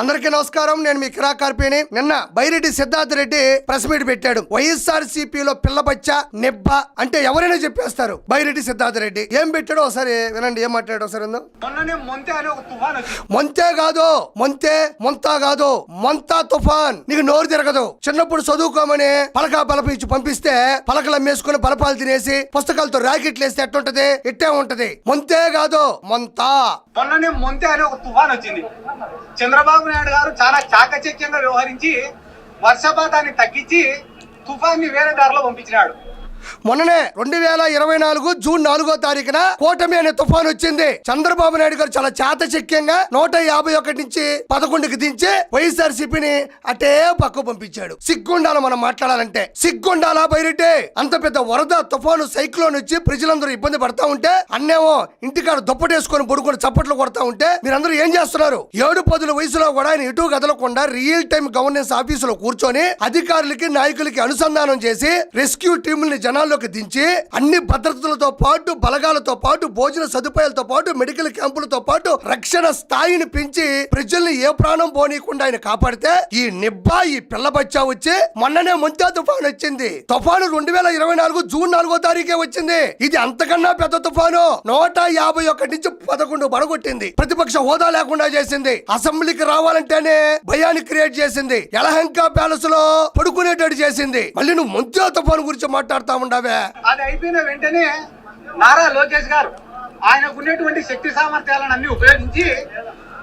అందరికీ నమస్కారం. నేను మీ కిరా కార్పేని. నిన్న బైరెడ్డి సిద్ధార్థ రెడ్డి ప్రెస్ మీట్ పెట్టాడు. వైఎస్ఆర్ సిపిలో పిల్ల బచ్చ నిబ్బ అంటే ఎవరైనా చెప్పేస్తారు. బైరెడ్డి సిద్ధార్థ రెడ్డి. ఏం పెట్టాడో ఒకసారి వినండి. ఏం మాట్లాడాడు ఒకసారి మొంతే కాదు. మొంతే మొంతా కాదు. మొంతా తుఫాన్. నీకు నోరు తిరగదు. చిన్నప్పుడు చదువుకోమని పలక బలప ఇచ్చి పంపిస్తే పలకలు అమ్మేసుకుని బలపాలు తినేసి పుస్తకాలతో రాకెట్లు వేస్తే ఎట్టుంటది ఇట్టే ఉంటది. మొంతే కాదు. మొంతా. మొన్ననే మొంతే అనే ఒక తుఫాన్ వచ్చింది. చంద్రబాబు నాయుడు గారు చాలా చాకచక్యంగా వ్యవహరించి వర్షపాతాన్ని తగ్గించి తుఫాన్ని వేరే దారిలో పంపించినాడు. మొన్ననే రెండు వేల ఇరవై నాలుగు జూన్ నాలుగో తారీఖున కూటమి అనే తుఫాన్ వచ్చింది. చంద్రబాబు నాయుడు గారు చాలా చాతచక్యంగా నూట యాభై ఒకటి నుంచి పదకొండుకి దించి వైఎస్ఆర్ సిపిని అటే పక్క పంపించాడు. సిగ్గుండాల మనం మాట్లాడాలంటే. సిగ్గుండాలా బైరెడ్డి? అంత పెద్ద వరద తుఫాను సైక్లోన్ వచ్చి ప్రజలందరూ ఇబ్బంది పడతా ఉంటే అన్నేమో ఇంటికాడ దుప్పటేసుకొని పడుకొని చప్పట్లు కొడతా ఉంటే మీరందరూ ఏం చేస్తున్నారు? ఏడు పదుల వయసులో కూడా ఆయన ఇటు కదలకుండా రియల్ టైం గవర్నెన్స్ ఆఫీసులో కూర్చొని అధికారులకి నాయకులకి అనుసంధానం చేసి రెస్క్యూ టీముల్ని జనాల్లోకి దించి అన్ని భద్రతలతో పాటు బలగాలతో పాటు భోజన సదుపాయాలతో పాటు మెడికల్ క్యాంపులతో పాటు రక్షణ స్థాయిని పెంచి ప్రజల్ని ఏ ప్రాణం పోనీయకుండా ఆయన కాపాడితే ఈ నిబ్బా ఈ పిల్లబచ్చా వచ్చి మొన్ననే ముంతా తుఫాను వచ్చింది. తుఫాను రెండు వేల ఇరవై నాలుగు జూన్ నాలుగో తారీఖే వచ్చింది. ఇది అంతకన్నా పెద్ద తుఫాను. నూట యాభై ఒకటి నుంచి పదకొండు పడగొట్టింది ప్రతిపక్ష హోదా లేకుండా చేసింది. అసెంబ్లీకి రావాలంటేనే భయాన్ని క్రియేట్ చేసింది. యలహంక ప్యాలెస్లో పడుకునేటట్టు చేసింది. మళ్ళీ నువ్వు ముంతా తుఫాను గురించి మాట్లాడతావు? ఉండవే? అది అయిపోయిన వెంటనే నారా లోకేష్ గారు ఆయనకున్నటువంటి శక్తి సామర్థ్యాలను అన్ని ఉపయోగించి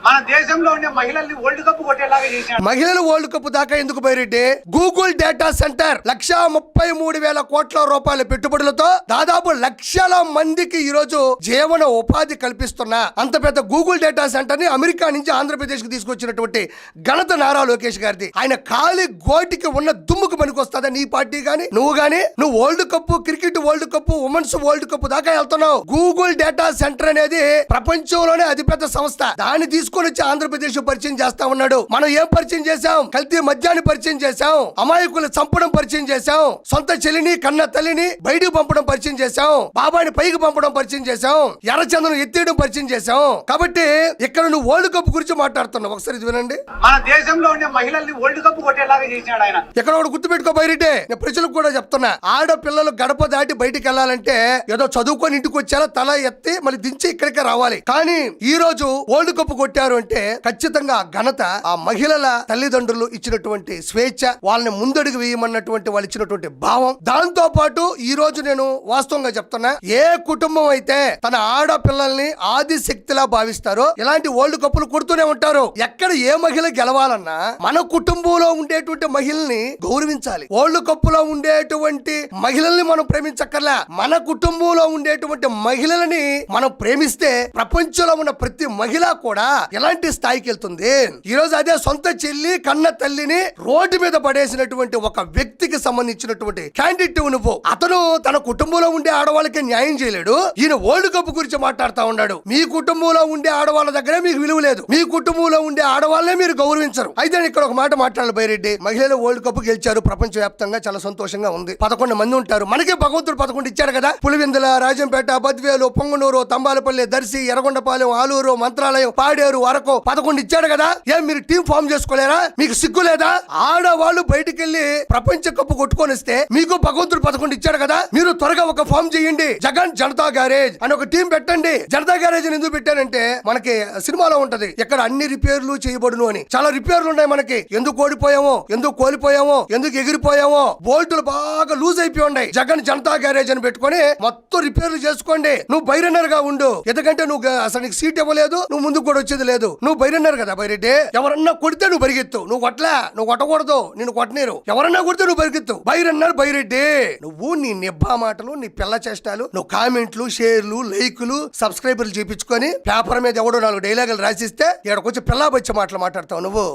మన దేశంలో ఉండే మహిళల్ని వరల్డ్ కప్ కొట్టేలాగా మహిళల వరల్డ్ కప్ దాకా ఎందుకు బయరెడ్డి గూగుల్ డేటా సెంటర్ లక్ష ముప్పై మూడు వేల కోట్ల రూపాయల పెట్టుబడులతో దాదాపు లక్షల మందికి ఈ రోజు జీవన ఉపాధి కల్పిస్తున్న అంత పెద్ద గూగుల్ డేటా సెంటర్ని అమెరికా నుంచి ఆంధ్రప్రదేశ్కి తీసుకొచ్చినటువంటి ఘనత నారా లోకేష్ గారిది. ఆయన ఖాళీ గోటికి ఉన్న దుమ్ముకు పనికొస్తుందా నీ పార్టీ గాని? నువ్వు గాని? నువ్వు world cup cricket world cup women's world cup దాకా వెళ్తున్నావు. గూగుల్ డేటా సెంటర్ అనేది ప్రపంచంలోనే అతిపెద్ద సంస్థ. దాన్ని తీసుకు తీసుకొని వచ్చి ఆంధ్రప్రదేశ్ పరిచయం చేస్తా ఉన్నాడు. మనం ఏం పరిచయం చేశాం? కల్తీ మద్యాన్ని పరిచయం చేశాం. అమాయకులు చంపడం పరిచయం చేశాం. సొంత చెల్లిని కన్న తల్లిని బయటికి పంపడం పరిచయం చేశాం. బాబాని పైకి పంపడం పరిచయం చేశాం. ఎర్రచందనం ఎత్తేయడం పరిచయం చేశాం. కాబట్టి ఇక్కడ నువ్వు వరల్డ్ కప్ గురించి మాట్లాడుతున్నావు. ఒకసారి వినండి. మన దేశంలో ఉండే మహిళల్ని వరల్డ్ కప్ కొట్టేలాగా చేశాడు ఆయన. ఇక్కడ ఒకటి గుర్తుపెట్టుకో బయటే నేను ప్రజలకు కూడా చెప్తున్నా. ఆడపిల్లలు గడప దాటి బయటికి వెళ్ళాలంటే ఏదో చదువుకొని ఇంటికి వచ్చారో తల ఎత్తి మళ్ళీ దించి ఇక్కడికే రావాలి. కానీ ఈ రోజు వరల్డ్ కప్ పెట్టారు అంటే ఖచ్చితంగా ఆ ఘనత ఆ మహిళల తల్లిదండ్రులు ఇచ్చినటువంటి స్వేచ్ఛ వాళ్ళని ముందడుగు వేయమన్నటువంటి వాళ్ళు ఇచ్చినటువంటి భావం. దాంతో పాటు ఈ రోజు నేను వాస్తవంగా చెప్తున్నా ఏ కుటుంబం అయితే తన ఆడపిల్లల్ని ఆది శక్తిలా భావిస్తారో ఇలాంటి వరల్డ్ కప్పులు కొడుతూనే ఉంటారు. ఎక్కడ ఏ మహిళ గెలవాలన్నా మన కుటుంబంలో ఉండేటువంటి మహిళల్ని గౌరవించాలి. వరల్డ్ కప్పులో ఉండేటువంటి మహిళల్ని మనం ప్రేమించక్కర్లా. మన కుటుంబంలో ఉండేటువంటి మహిళలని మనం ప్రేమిస్తే ప్రపంచంలో ఉన్న ప్రతి మహిళ కూడా ఎలాంటి స్థాయికి వెళ్తుంది? ఈ రోజు అదే సొంత చెల్లి కన్న తల్లిని రోడ్డు మీద పడేసినటువంటి ఒక వ్యక్తికి సంబంధించినటువంటి క్యాండిడేట్ నువ్వు. అతను తన కుటుంబంలో ఉండే ఆడవాళ్ళకి న్యాయం చేయలేడు. ఈయన వరల్డ్ కప్ గురించి మాట్లాడుతా ఉన్నాడు. మీ కుటుంబంలో ఉండే ఆడవాళ్ళ దగ్గరే మీకు విలువ లేదు. మీ కుటుంబంలో ఉండే ఆడవాళ్ళనే మీరు గౌరవించరు. అయితే నేను ఇక్కడ ఒక మాట మాట్లాడాలి బైరెడ్డి మహిళలు వరల్డ్ కప్ గెలిచారు. ప్రపంచ వ్యాప్తంగా చాలా సంతోషంగా ఉంది. పదకొండు మంది ఉంటారు. మనకే భగవంతుడు పదకొండు ఇచ్చాడు కదా? పులివెందుల రాజంపేట బద్వేలు పొంగనూరు తంబాలపల్లి దర్శి ఎర్రగొండపాలెం ఆలూరు మంత్రాలయం పాడేరు వరకు పదకొండు ఇచ్చాడు కదా. ఏం మీరు టీం ఫామ్ చేసుకోలేరా? మీకు సిగ్గు లేదా? ఆడవాళ్ళు బయటికి వెళ్ళి ప్రపంచ కప్పు కొట్టుకొని వస్తే మీకు భగవంతుడు పదకొండు ఇచ్చాడు కదా. మీరు త్వరగా ఒక ఫామ్ చేయండి. జగన్ జనతా గ్యారేజ్ అని ఒక టీం పెట్టండి. జనతా గ్యారేజ్ అని ఎందుకు పెట్టానంటే మనకి సినిమాలో ఉంటది. ఇక్కడ అన్ని రిపేర్లు చేయబడును అని. చాలా రిపేర్లు ఉన్నాయి మనకి. ఎందుకు ఓడిపోయామో ఎందుకు కోల్పోయామో ఎందుకు ఎగిరిపోయామో బోల్టులు బాగా లూజ్ అయిపోయి ఉన్నాయి. జగన్ జనతా గ్యారేజ్ అని పెట్టుకొని మొత్తం రిపేర్లు చేసుకోండి. నువ్వు బైరన్నర్గా ఉండు. ఎందుకంటే నువ్వు అసలు నీకు సీట్ ఇవ్వలేదు. నువ్వు ముందుకు కూడా వచ్చేది లేదు. నువ్వు బైరన్నర్ కదా బైరెడ్డి ఎవరన్నా కొడితే నువ్వు పరిగెత్తు. నువ్వు కొట్టలే. నువ్వు కొట్టకూడదు. నేను కొట్టనీరు. ఎవరన్నా కొడితే నువ్వు పరిగెత్తు. బైరన్నారు బైరెడ్డి నువ్వు నీ నిబ్బా మాటలు నీ పిల్ల చేష్టాలు నువ్వు కామెంట్లు షేర్లు లైకులు సబ్స్క్రైబర్లు చేపించుకొని పేపర్ మీద ఎవడో నాలుగు డైలాగులు రాసిస్తే ఇక్కడికి పిల్ల వచ్చే మాటలు మాట్లాడతావు నువ్వు.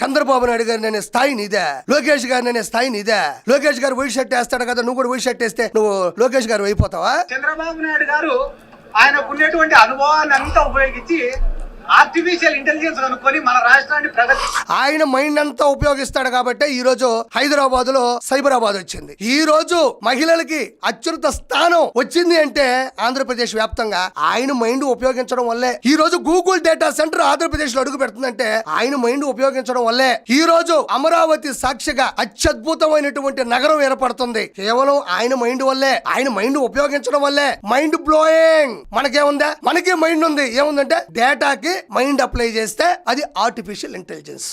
చంద్రబాబు నాయుడు గారు నేను స్థాయి నీదే. లోకేష్ గారు నేను స్థాయి నీదే. లోకేష్ గారు వైట్ షర్ట్ వేస్తాడు కదా నువ్వు కూడా వైట్ షర్ట్ వేస్తే నువ్వు లోకేష్ గారు అయిపోతావా? చంద్రబాబు నాయుడు గారు ఆయనకు అనుభవాన్ని అంతా ఉపయోగించి ఆర్టిఫిషియల్ ఇంటెలిజెన్స్ కనుక్కొని మన రాష్ట్రాన్ని ప్రగతి ఆయన మైండ్ అంతా ఉపయోగిస్తాడు కాబట్టి ఈ రోజు హైదరాబాద్లో సైబరాబాద్ వచ్చింది. ఈ రోజు మహిళలకి అత్యున్నత స్థానం వచ్చింది అంటే ఆంధ్రప్రదేశ్ వ్యాప్తంగా ఆయన మైండ్ ఉపయోగించడం వల్లే. ఈ రోజు గూగుల్ డేటా సెంటర్ ఆంధ్రప్రదేశ్లో అడుగు పెడుతుందంటే ఆయన మైండ్ ఉపయోగించడం వల్లే. ఈ రోజు అమరావతి సాక్షిగా అత్యద్భుతమైనటువంటి నగరం ఏర్పడుతుంది. కేవలం ఆయన మైండ్ వల్లే ఆయన మైండ్ ఉపయోగించడం వల్లే. Mind blowing. మనకేముందా? మనకే మైండ్ ఉంది. ఏముందంటే డేటాకి మైండ్ అప్లై చేస్తే అది ఆర్టిఫిషియల్ ఇంటెలిజెన్స్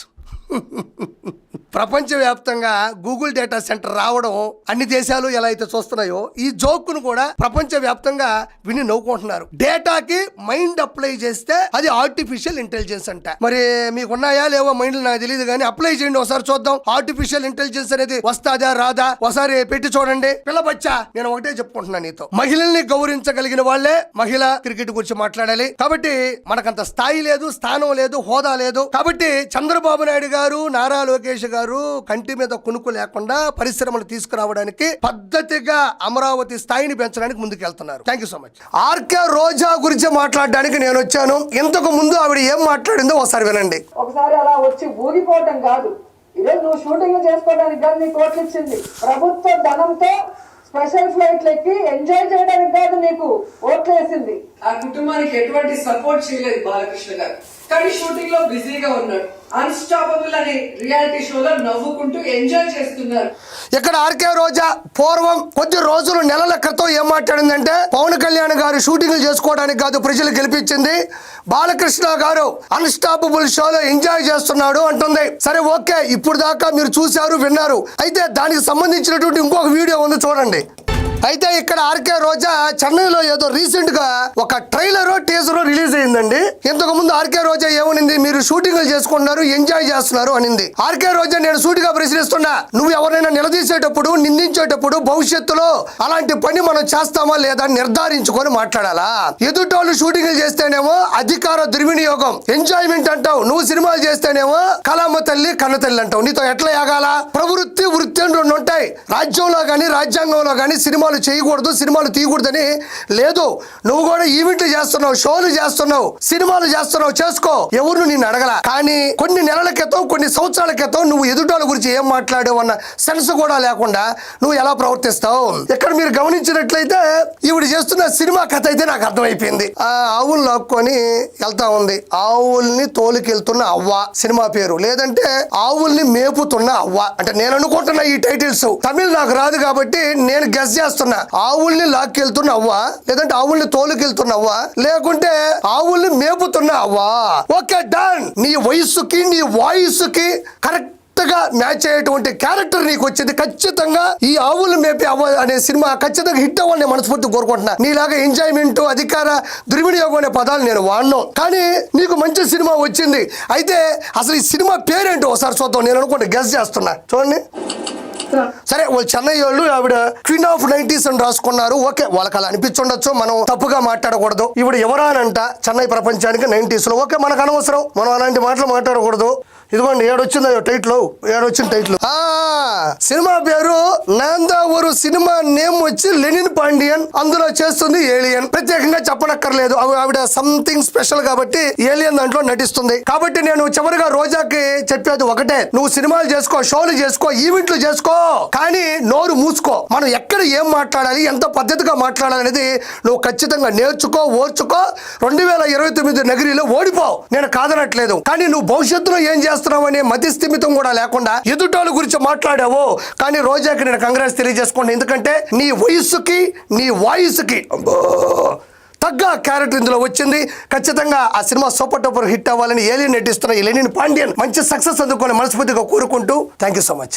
ప్రపంచవ్యాప్తంగా గూగుల్ డేటా సెంటర్ రావడం అన్ని దేశాలు ఎలా అయితే చూస్తున్నాయో ఈ జోక్ను కూడా ప్రపంచ వ్యాప్తంగా విని నవ్వుకుంటున్నారు. డేటాకి మైండ్ అప్లై చేస్తే అది ఆర్టిఫిషియల్ ఇంటెలిజెన్స్ అంట. మరి మీకు ఉన్నాయా లేవో మైండ్ నాకు తెలియదు కానీ అప్లై చేయండి ఒకసారి చూద్దాం. ఆర్టిఫిషియల్ ఇంటెలిజెన్స్ అనేది వస్తాదా రాదా? ఒకసారి పెట్టి చూడండి. పిల్లబచ్చా నేను ఒకటే చెప్పుకుంటున్నాను నీతో. మహిళల్ని గౌరవించగలిగిన వాళ్ళే మహిళ క్రికెట్ గురించి మాట్లాడాలి. కాబట్టి మనకంత స్థాయి లేదు స్థానం లేదు హోదా లేదు. కాబట్టి చంద్రబాబు నాయుడు గారు నారా లోకేష్ గారు కంటి మీద కునుకు లేకుండా పరిశ్రమలు తీసుకురావడానికి పద్ధతిగా అమరావతి స్థాయిని పెంచడానికి ముందుకెళ్తున్నారు. Thank you so much RK Roja గురించి మాట్లాడడానికి నేను వచ్చాను. ఇంతకు ముందు ఆవిడ ఏం మాట్లాడిందో ఒకసారి వినండి. ఒకసారి అలా వచ్చి ఊగిపోవటం కాదు. ఈరోజు నువ్వు షూటింగ్ చేసుకోవడానికి కాదు నీకు ఓట్లు ఇచ్చింది. ప్రభుత్వ ధనంతో స్పెషల్ ఫ్లైట్లు ఎక్కి ఎంజాయ్ చేయడానికి కాదు నీకు ఓట్లు వేసింది ఆ కుటుంబానికి ఎటువంటి సపోర్ట్ చేయలేదు బాలకృష్ణ గారు. కానీ షూటింగ్లో బిజీగా ఉన్నాడు. అన్స్టాపబుల్ అనే రియాలిటీ షోలో నవ్వుకుంటూ ఎంజాయ్ చేస్తున్నారు. ఇక్కడ ఆర్కే రోజా పూర్వం కొద్ది రోజులు నెలల క్రితం ఏం మాట్లాడిందంటే పవన్ కళ్యాణ్ గారు షూటింగ్లు చేసుకోవడానికి కాదు ప్రజలు గెలిపించింది. బాలకృష్ణ గారు అన్స్టాపబుల్ షోలో ఎంజాయ్ చేస్తున్నాడు అంటుంది. సరే ఓకే ఇప్పుడు దాకా మీరు చూశారు విన్నారు. అయితే దానికి సంబంధించినటువంటి ఇంకొక వీడియో ఉంది చూడండి. అయితే ఇక్కడ ఆర్కే రోజా చెన్నైలో ఏదో రీసెంట్గా ఒక ట్రైలర్ టీజర్ రిలీజ్ అయిందండి. ఇంతకు ముందు ఆర్కే రోజా ఏమనింది? మీరు షూటింగ్ చేసుకుంటున్నారు ఎంజాయ్ చేస్తున్నారు అనింది. ఆర్కే రోజా నేను సూటిగా ప్రశ్నిస్తున్నా నువ్వు ఎవరైనా నిలదీసేటప్పుడు నిందించేటప్పుడు భవిష్యత్తులో అలాంటి పని మనం చేస్తామా లేదా అని నిర్ధారించుకొని మాట్లాడాలా? ఎదుటోళ్ళు షూటింగ్ చేస్తేనేమో అధికార దుర్వినియోగం ఎంజాయ్మెంట్ అంటావు నువ్వు సినిమాలు చేస్తేనేమో కళామ తల్లి కన్న తల్లి అంటావు. నీతో ఎట్లా యాగాల? ప్రవృత్తి ఉంటాయి. రాజ్యంలో కానీ రాజ్యాంగంలో కానీ సినిమాలు చేయకూడదు సినిమాలు తీయకూడదని లేదు. నువ్వు కూడా ఈవెంట్లు చేస్తున్నావు షోలు చేస్తున్నావు సినిమాలు చేస్తున్నావు చేసుకో. ఎవరు నేను అడగల? కానీ కొన్ని నెలల క్రితం కొన్ని సంవత్సరాల క్రితం నువ్వు ఎదుటాల గురించి ఏం మాట్లాడావు అన్న సెన్స్ కూడా లేకుండా నువ్వు ఎలా ప్రవర్తిస్తావు? ఇక్కడ మీరు గమనించినట్లయితే ఈవిడ చేస్తున్న సినిమా కథ అయితే నాకు అర్థమైపోయింది. ఆ ఆవులు లాక్కొని వెళ్తా ఉంది. ఆవుల్ని తోలుకెళ్తున్న అవ్వ సినిమా పేరు. లేదంటే ఆవుల్ని మేపుతున్న అవ్వ. అంటే నేను అనుకుంటున్నా ఈ టైటిల్స్. తమిళ్ నాకు రాదు కాబట్టి నేను గెస్ చేస్తున్నా. ఆవుల్ని లాక్కెళ్తున్న అవ్వా లేదంటే ఆవుల్ని తోలుకెళ్తున్న అవ్వా లేకుంటే ఆవుల్ని మేపుతున్న అవ్వా ఓకే డన్ నీ వయస్సుకి నీ వాయిస్కి కరెక్ట్గా మ్యాచ్ అయ్యేటువంటి క్యారెక్టర్ నీకు వచ్చింది. ఖచ్చితంగా ఈ ఆవులు మేపే అవ్వ అనే సినిమా ఖచ్చితంగా హిట్ అవ్వాలని మనస్ఫూర్తి కోరుకుంటున్నా. నీలాగా ఎంజాయ్మెంట్ అధికార దుర్వినియోగం అనే పదాలు నేను వాడను. కానీ నీకు మంచి సినిమా వచ్చింది. అయితే అసలు ఈ సినిమా పేరేంటో ఒకసారి చూద్దాం. నేను అనుకుంటే గెస్ చేస్తున్నా. చూడండి. సరే వాళ్ళు చెన్నై వాళ్ళు ఆవిడ క్వీన్ ఆఫ్ నైన్టీస్ అని రాసుకున్నారు. ఓకే వాళ్ళకి అలా అనిపించుండొచ్చు. మనం తప్పుగా మాట్లాడకూడదు. ఇప్పుడు ఎవరానంట చెన్నై ప్రపంచానికి నైన్టీస్లో ఓకే మనకు అనవసరం. మనం అలాంటి మాటలు మాట్లాడకూడదు. ఇదిగోండి ఏడొచ్చింది టైటిల్ ఏడొచ్చిన టైటిల్. ఆ సినిమా పేరు నాందావూరు సినిమా నేమ్ వచ్చి లెనిన్ పాండియన్ అందులో చేస్తుంది ఏలియన్. ప్రత్యేకంగా చెప్పనక్కర్లేదు ఆవిడ సంథింగ్ స్పెషల్ కాబట్టి ఏలియన్ దాంట్లో నటిస్తుంది. కాబట్టి నేను చివరిగా రోజాకి చెప్పేది ఒకటే నువ్వు సినిమాలు చేసుకో షోలు చేసుకో ఈవెంట్లు చేసుకో కానీ నోరు మూసుకో. మనం ఎక్కడ ఏం మాట్లాడాలి ఎంత పద్ధతిగా మాట్లాడాలి అనేది నువ్వు ఖచ్చితంగా నేర్చుకో ఓర్చుకో. రెండు వేల ఇరవై తొమ్మిది నగరిలో ఓడిపోవు. నేను కాదనట్లేదు. కానీ నువ్వు భవిష్యత్తులో ఏం చేస్తున్నావు అనే మతి స్థిమితం కూడా లేకుండా ఎదుటోళ్ళ గురించి మాట్లాడావు? కానీ రోజాకి నేను కంగ్రెస్ తెలియజేసుకోండి. ఎందుకంటే నీ వయస్సుకి నీ వాయిస్కి తగ్గ క్యారెక్టర్ ఇందులో వచ్చింది. ఖచ్చితంగా ఆ సినిమా సూపర్ టూపర్ హిట్ అవ్వాలని ఏలియన్ నటిస్తున్న ఈ పాండ్యన్ మంచి సక్సెస్ అందుకొని మనస్ఫూర్తిగా కోరుకుంటూ థ్యాంక్ యూ సో మచ్.